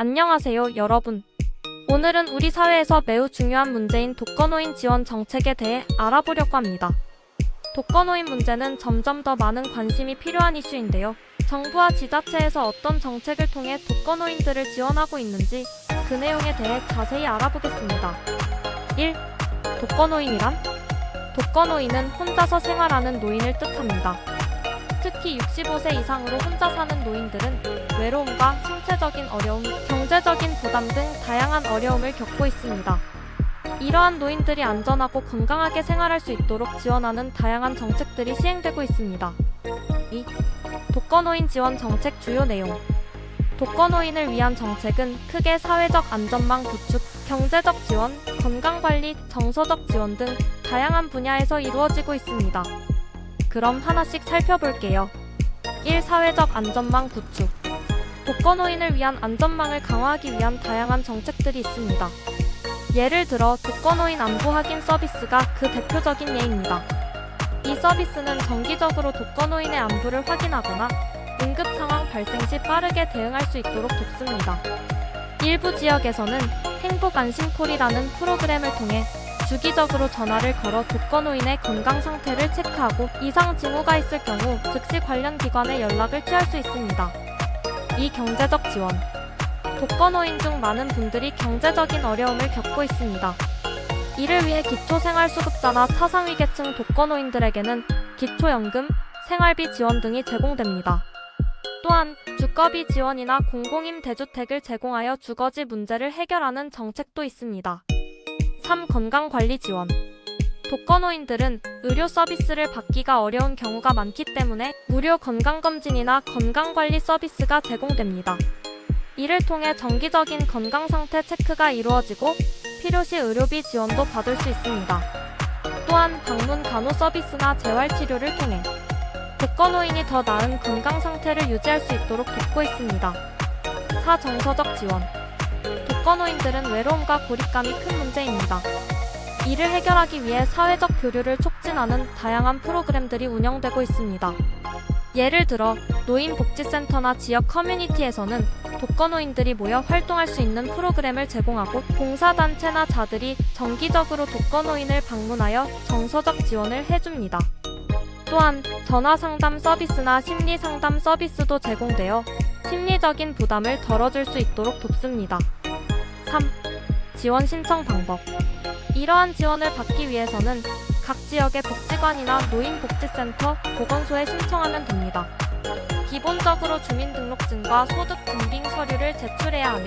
안녕하세요, 여러분. 오늘은 우리 사회에서 매우 중요한 문제인 독거노인 지원 정책에 대해 알아보려고 합니다. 독거노인 문제는 점점 더 많은 관심이 필요한 이슈인데요. 정부와 지자체에서 어떤 정책을 통해 독거노인들을 지원하고 있는지 그 내용에 대해 자세히 알아보겠습니다. 1. 독거노인이란? 독거노인은 혼자서 생활하는 노인을 뜻합니다. 특히 65세 이상으로 혼자 사는 노인들은 외로움과 신체적인 어려움, 경제적인 부담 등 다양한 어려움을 겪고 있습니다. 이러한 노인들이 안전하고 건강하게 생활할 수 있도록 지원하는 다양한 정책들이 시행되고 있습니다. 2. 독거노인 지원 정책 주요 내용 독거노인을 위한 정책은 크게 사회적 안전망 구축, 경제적 지원, 건강관리, 정서적 지원 등 다양한 분야에서 이루어지고 있습니다. 그럼 하나씩 살펴볼게요. 1. 사회적 안전망 구축. 독거노인을 위한 안전망을 강화하기 위한 다양한 정책들이 있습니다. 예를 들어 독거노인 안부 확인 서비스가 그 대표적인 예입니다. 이 서비스는 정기적으로 독거노인의 안부를 확인하거나 응급 상황 발생 시 빠르게 대응할 수 있도록 돕습니다. 일부 지역에서는 행복 안심콜이라는 프로그램을 통해 주기적으로 전화를 걸어 독거노인의 건강 상태를 체크하고 이상 징후가 있을 경우 즉시 관련 기관에 연락을 취할 수 있습니다. 이 경제적 지원. 독거노인 중 많은 분들이 경제적인 어려움을 겪고 있습니다. 이를 위해 기초생활수급자나 차상위계층 독거노인들에게는 기초연금, 생활비 지원 등이 제공됩니다. 또한 주거비 지원이나 공공임 대주택을 제공하여 주거지 문제를 해결하는 정책도 있습니다. 3. 건강관리 지원. 독거노인들은 의료 서비스를 받기가 어려운 경우가 많기 때문에 무료 건강검진이나 건강관리 서비스가 제공됩니다. 이를 통해 정기적인 건강 상태 체크가 이루어지고 필요시 의료비 지원도 받을 수 있습니다. 또한 방문 간호 서비스나 재활 치료를 통해 독거노인이 더 나은 건강 상태를 유지할 수 있도록 돕고 있습니다. 4. 정서적 지원. 독거노인들은 외로움과 고립감이 큰 문제입니다. 이를 해결하기 위해 사회적 교류를 촉진하는 다양한 프로그램들이 운영되고 있습니다. 예를 들어 노인복지센터나 지역 커뮤니티에서는 독거노인들이 모여 활동할 수 있는 프로그램을 제공하고 봉사단체나 자들이 정기적으로 독거노인을 방문하여 정서적 지원을 해줍니다. 또한 전화 상담 서비스나 심리 상담 서비스도 제공되어 심리적인 부담을 덜어줄 수 있도록 돕습니다. 3. 지원 신청 방법. 이러한 지원을 받기 위해서는 각 지역의 복지관이나 노인복지센터, 보건소에 신청하면 됩니다. 기본적으로 주민등록증과 소득 증빙 서류를 제출해야 하며